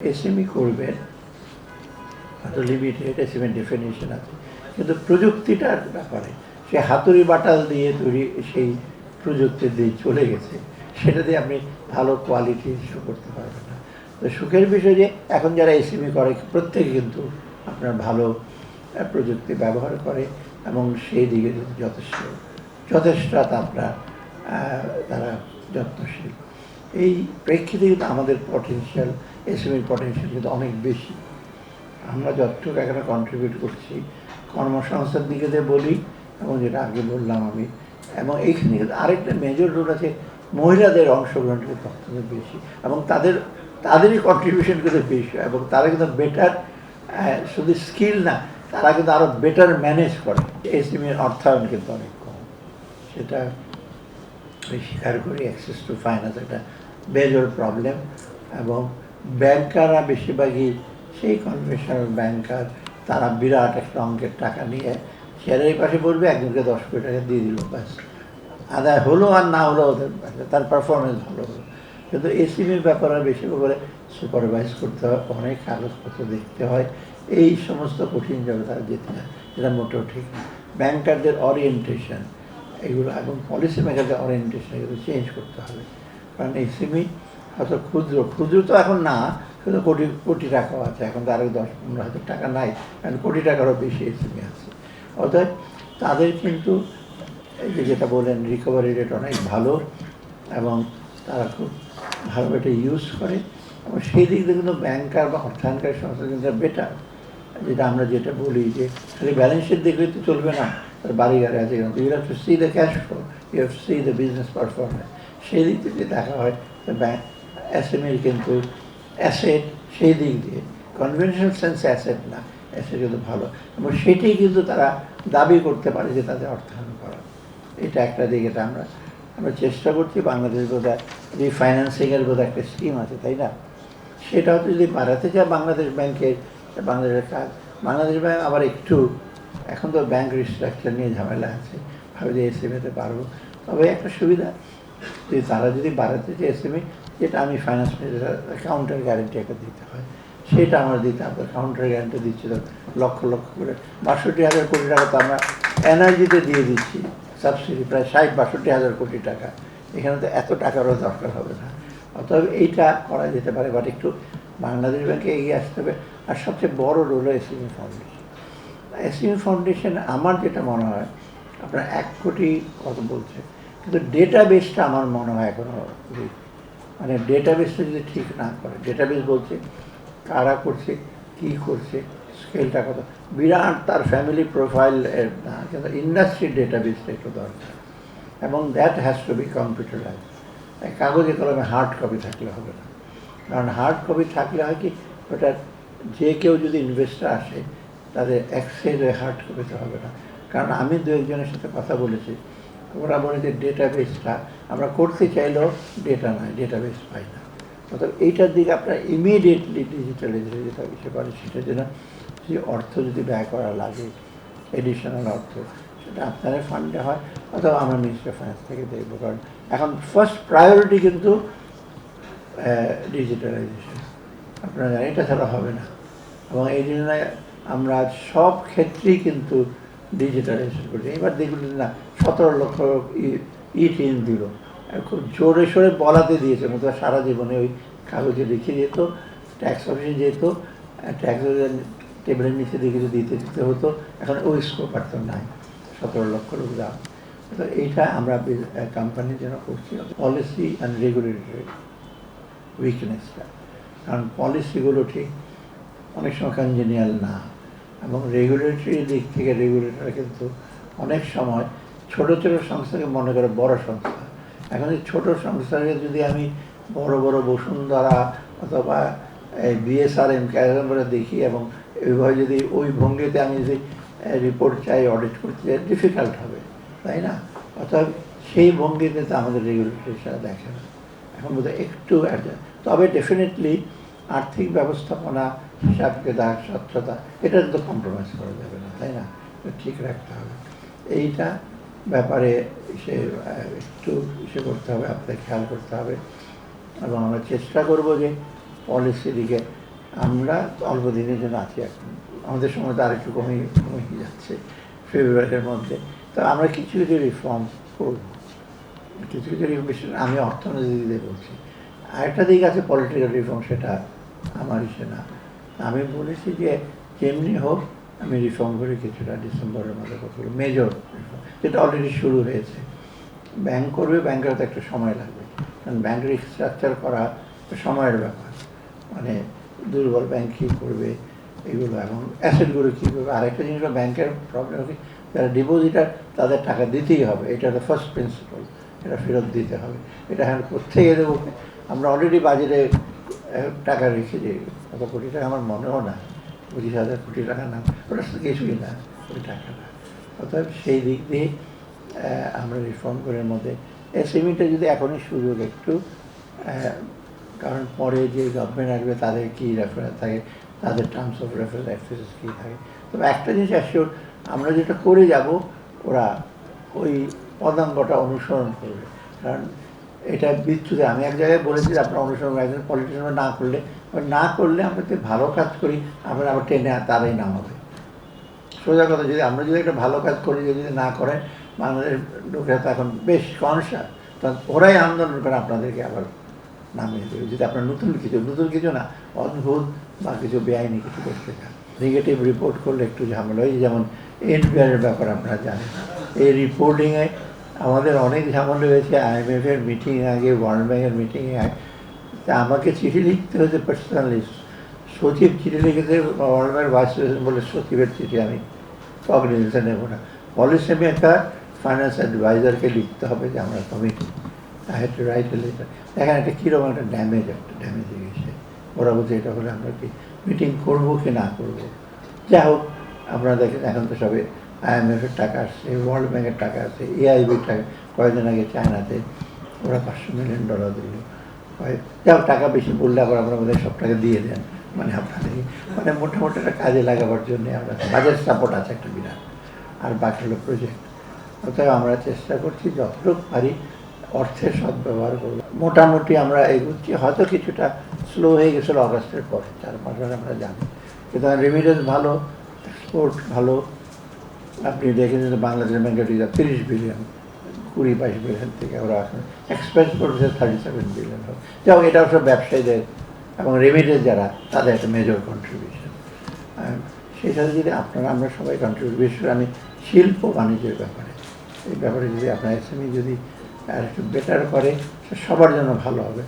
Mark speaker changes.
Speaker 1: SME করবেন হয়তো limited এসএমএর definition আছে। কিন্তু প্রযুক্তিটার ব্যাপারে, সে হাতুড়ি বাটাল দিয়ে তৈরি সেই প্রযুক্তি দিয়ে চলে গেছে, সেটা দিয়ে আপনি ভালো কোয়ালিটি শো করতে পারবেন না। তো সুখের বিষয় যে, এখন যারা এসএমই করে, প্রত্যেকে কিন্তু আপনার ভালো প্রযুক্তি ব্যবহার করে এবং সেই দিকে যথেষ্ট যথেষ্ট আপনার তারা যত্নশীল। এই প্রেক্ষিতে কিন্তু আমাদের পটেনশিয়াল এসএমইর পটেনশিয়াল কিন্তু অনেক বেশি। আমরা যতটুকু এখানে কন্ট্রিবিউট করছি কর্মসংস্থার দিকে দিয়ে বলি, এবং যেটা আগে বললাম আমি, এবং এইখানে কিন্তু আরেকটা মেজর রোল আছে, মহিলাদের অংশগ্রহণ কিন্তু অত্যন্ত বেশি, এবং তাদের, তাদেরই কন্ট্রিবিউশন কিন্তু বেশি, এবং তারা কিন্তু বেটার শুধু স্কিল না, তারা কিন্তু আরও বেটার ম্যানেজ করে। এসএমইর অর্থায়ন কিন্তু অনেক কম। সেটা আমি স্বীকার করি অ্যাক্সেস টু ফাইন্যান্স একটা মেজর প্রবলেম এবং ব্যাংকাররা বেশিরভাগই সেই কনভেনশনাল ব্যাংকার তারা বিরাট একটা অঙ্কের টাকা নিয়ে শেয়ারের পাশে বলবে একজনকে দশ কোটি টাকা দিয়ে দিল, ব্যাস। আদায় হলো আর না হলো ওদের তার পারফরমেন্স ভালো হলো। কিন্তু এসিবির ব্যাপারে বেশি করে সুপারভাইজ করতে হয়, অনেক কাগজপত্র দেখতে হয়, এই সমস্ত কঠিন যাবে তারা যেতে হয়, যেটা মোটেও ঠিক না। ব্যাংকারদের অরিয়েন্টেশন এগুলো, এবং পলিসি মেকারদের অরিয়েন্টেশন এগুলো চেঞ্জ করতে হবে। কারণ এই হয়তো ক্ষুদ্র ক্ষুদ্র তো এখন না শুধু কোটি কোটি টাকাও আছে। এখন তো আরও দশ, পনেরো হাজার টাকা নাই, কারণ কোটি টাকারও বেশি এই সিমি আছে। অতএব তাদের কিন্তু এই যে যেটা বলেন রিকভারি রেট অনেক ভালো এবং তারা খুব ভালো এটা ইউজ করে। এবং সেই দিক দিয়ে কিন্তু ব্যাংকার বা অর্থায়নকারী সংস্থা কিন্তু বেটার যেটা আমরা যেটা বলি যে, খালি ব্যালেন্স শিট দেখলে তো চলবে না। তার বাড়ি গাড়ি আছে কিন্তু you have to see the cash flow you have to see the business performance সেই দিক থেকে দেখা হয় ব্যাংক এসএমএর কিন্তু অ্যাসেট সেই দিক দিয়ে। কনভেনশনাল সেন্স অ্যাসেট না অ্যাসেট কিন্তু ভালো। এবং সেটাই কিন্তু তারা দাবি করতে পারে যে তাদের অর্থায়ন করা। এটা একটা দিক, এটা আমরা আমরা চেষ্টা করছি। বাংলাদেশ বোধহয় রিফাইন্যান্সিংয়ের বোধহয় একটা স্কিম আছে, তাই না? সেটা হয়তো যদি বাড়াতে চায় বাংলাদেশ ব্যাংকের বাংলাদেশের কাজ। বাংলাদেশ ব্যাংক আবার একটু, এখন তো ব্যাংক রিস্ট্রাকচার নিয়ে ঝামেলা আছে। ভাবে যে এসএমএতে পারব। তবে একটা সুবিধা যে তারা যদি বাড়াতে চায় এসএমএ যেটা আমি ফাইন্যান্স কাউন্টার গ্যারেন্টি একটা দিতে হয়। সেটা আমরা দিতে হবে কাউন্টার গ্যারেন্টি দিচ্ছি লক্ষ লক্ষ করে। বাষট্টি হাজার কোটি টাকা তো আমরা এনার্জিতে দিয়ে দিচ্ছি সাবসিডি প্রায় ষাট, বাষট্টি হাজার কোটি টাকা। এখানে তো এত টাকারও দরকার হবে না। অতএব এইটা করা যেতে পারে বাট একটু বাংলাদেশ ব্যাংকে এগিয়ে আসতে হবে। আর সবচেয়ে বড় role SME foundation SME foundation আমার যেটা মনে হয়, আপনার এক কোটি কত বলছে, কিন্তু ডেটাবেসটা আমার মনে হয় এখনও weak। মানে ডেটাবেসটা যদি ঠিক না করে ডেটাবেস বলছে কারা করছে, কি করছে স্কেলটা কত? বিরাট তার ফ্যামিলি প্রোফাইল না, কিন্তু ইন্ডাস্ট্রি ডেটাবেসটা একটু দরকার। এবং that has to be computerise কাগজে কলমে হার্ড কপি থাকলে হবে না। কারণ হার্ড কপি থাকলে হয় কি, ওটা যে কেউ যদি ইনভেস্টার আসে, তাদের অ্যাক্সেস হার্ড কপিতে হবে না। কারণ আমি দু একজনের সাথে কথা বলেছি ওরা বলে যে ডেটাবেসটা আমরা করতে চাইলেও ডেটা নয় ডেটাবেস পাই না। অর্থাৎ এইটার দিকে আপনার ইমিডিয়েটলি ডিজিটালাইজেশন যেটা বিষয় করে সেটার জন্য যে অর্থ যদি ব্যয় করা লাগে এডিশনাল অর্থ, সেটা আপনাদের ফান্ডে হয়, অথবা আমরা মিনিস্টার ফাইন্যান্স থেকে দেখব। কারণ এখন ফার্স্ট প্রায়োরিটি কিন্তু ডিজিটালাইজেশন আপনারা জানেন, এটা ছাড়া হবে না। এবং এই জন্য আমরা সব ক্ষেত্রেই কিন্তু ডিজিটালাইজেশন করছি এবার দেখবেন না, সতেরো লক্ষ ই টিন দিল। খুব জোরে সোরে বলাতে দিয়েছে মতো সারা জীবনে ওই কাগজে লিখে যেত ট্যাক্স অফিসে যেত ট্যাক্স টেবিলের নিচে কিছু দিতে দিতে হতো। এখন ওই স্কোপ আর তো নাই, সতেরো লক্ষ লোক দাম তো এইটা আমরা কোম্পানির জন্য করছি। পলিসি অ্যান্ড রেগুলেটরি উইকনেসটা কারণ পলিসিগুলো ঠিক, অনেক সময় কনজেনিয়াল না। এবং রেগুলেটরি দিক থেকে রেগুলেটর কিন্তু অনেক সময় ছোট ছোট সংস্থাকে মনে করে বড় সংস্থা। এখন এই ছোটো সংস্থাকে যদি আমি বড় বড় বসুন্ধরা অথবা এই বিএসআরএম ক্যারাম দেখি এবং এইভাবে যদি ওই ভঙ্গিতে আমি যদি রিপোর্ট চাই অডিট করতে চাই ডিফিকাল্ট হবে, তাই না? অর্থাৎ সেই ভঙ্গিতে তো আমাদের রেগুলেটরি সেটা দেখে না। এখন বোধহয় একটু তবে ডেফিনেটলি আর্থিক ব্যবস্থাপনা হিসাব কেদার স্বচ্ছতা এটা তো কম্প্রোমাইজ করা যাবে না, তাই না? ঠিক রাখতে হবে। এইটা ব্যাপারে সে, একটু ইসে করতে হবে আপনাদের খেয়াল করতে হবে। এবং আমরা চেষ্টা করব যে পলিসি দিকে, আমরা অল্প দিনের জন্য আছি এখন। আমাদের সময় তো আরেকটু কমে কমে যাচ্ছে ফেব্রুয়ারির মধ্যে। তো আমরা কিছু কিছু রিফর্ম করব। কিছু কিছু রিফর্ম আমি অর্থনীতিতে বলছি। আরেকটা দিক আছে পলিটিক্যাল রিফর্ম সেটা আমার ইসে না। আমি বলেছি যে যেমনি হোক আমি রিফর্ম করে কিছুটা ডিসেম্বরের মধ্যে করব মেজর যেটা অলরেডি শুরু হয়েছে। ব্যাংক করবে ব্যাংকের তো একটা সময় লাগবে। কারণ ব্যাংক রিস্ট্রাকচার করা সময়ের ব্যাপার। মানে দুর্বল ব্যাংক কী করবে এগুলো এবং অ্যাসেটগুলো কী করবে? আরেকটা জিনিস ব্যাংকের প্রবলেম কি যারা ডিপোজিটার তাদের টাকা দিতেই হবে। এটা হলো ফার্স্ট প্রিন্সিপাল এটা ফেরত দিতে হবে। এটা এখন কোথেকে দেবো আমরা অলরেডি আহ, টাকা রেখেছি কত কোটি টাকা আমার মনেও না। পঁচিশ হাজার কোটি টাকা না। ওটা কিছুই না, ওই টাকাটা। অর্থাৎ সেই দিক দিয়ে আমরা রিফর্ম করে মধ্যে, এসএমইটা যদি এখনই সুযোগ একটু কারণ পরে যে গভর্নমেন্ট আসবে, তাদের কী রেফারেন্স থাকে, তাদের টার্মস অফ রেফারেন্স অ্যাক্সেস কী থাকে। তবে একটা জিনিস অ্যাসিওর আমরা যেটা করে যাব, ওরা ওই পদাঙ্গটা অনুসরণ করবে। কারণ এটা বিচ্ছুদে আমি এক জায়গায় বলেছি আপনারা অনুসরণ একজন পলিটিশিয়ান না করলে না করলে আমরা যদি ভালো কাজ করি আমরা আবার টেনে তারাই নামাবে। সোজা কথা, যদি আমরা যদি একটা ভালো কাজ করি যদি না করে বাংলাদেশ লোকেরা তো এখন বেশ কনসা তখন ওরাই আন্দোলন করে আপনাদেরকে আবার নামিয়ে দেবে। যদি আপনার নতুন কিছু নতুন কিছু না, অদ্ভুত বা কিছু বেআইনি কিছু করতে চান। নেগেটিভ রিপোর্ট করলে একটু ঝামেলা হয়, যেমন এনপিআরের ব্যাপার আপনারা জানেন। এই রিপোর্টিংয়ে আমাদের অনেক ঝামেলা হয়েছে আইএমএফ এর মিটিং আগে ওয়ার্ল্ড ব্যাংকের মিটিংয়ে তা আমাকে চিঠি লিখতে হয়েছে পার্সোনালি সচিব চিঠি লিখেছে ওয়ার্ল্ড ব্যাংক ভাইস প্রেসিডেন্ট বলে সচিবের চিঠি আমি কগনিজেশন নেব না। পলিসি মেকার ফাইন্যান্স অ্যাডভাইজারকে লিখতে হবে যে আমরা committee I had to write letter দেখেন একটা কীরকম একটা ড্যামেজ একটা ড্যামেজ হয়ে ওরা বলছে এটা হলে আমরা কি মিটিং করব কি না করব। যা হোক আপনারা দেখেন এখন তো সবে আইএমএফের টাকা আসছে ওয়ার্ল্ড ব্যাংকের টাকা আসছে এআইবির টাকা, কয়েকদিন আগে চায়নাতে ওরা পাঁচশো মিলিয়ন ডলার দিল। যাও টাকা বেশি বললে আবার আমরা আমাদের সব টাকা দিয়ে দেন মানে আপনাদের মানে মোটামুটি একটা কাজে লাগাবার জন্য আমরা বাজেট সাপোর্ট আছে একটা বিরাট, আর বাকি হলো প্রজেক্ট অতএব আমরা চেষ্টা করছি যতটুকু পারি অর্থের সদ্ব্যবহার করব। মোটামুটি আমরা এগুচ্ছি, হয়তো কিছুটা স্লো হয়ে গেছিল অগস্টের পরে, চার পাঁচ আমরা জানি। কিন্তু রেমিডেন্স ভালো এক্সপোর্ট ভালো আপনি দেখেন যে বাংলাদেশ ব্যাংকের রিজার্ভ তিরিশ বিলিয়ন কুড়ি, বাইশ বিলিয়ন থেকে ওরা এখন এক্সপেন্স করছে থার্টি সেভেন বিলিয়ন যাও এটা সব ব্যবসায়ীদের এবং রেমিডেন্স যারা, তাদের একটা মেজর কন্ট্রিবিউশন সেই সাথে যদি আপনারা, আমরা সবাই কন্ট্রিবিউট বিশেষ করে আমি শিল্প বাণিজ্যের ব্যাপারে। এই ব্যাপারে যদি আপনার এসএমই যদি আর একটু বেটার করে সবার জন্য ভালো হবে।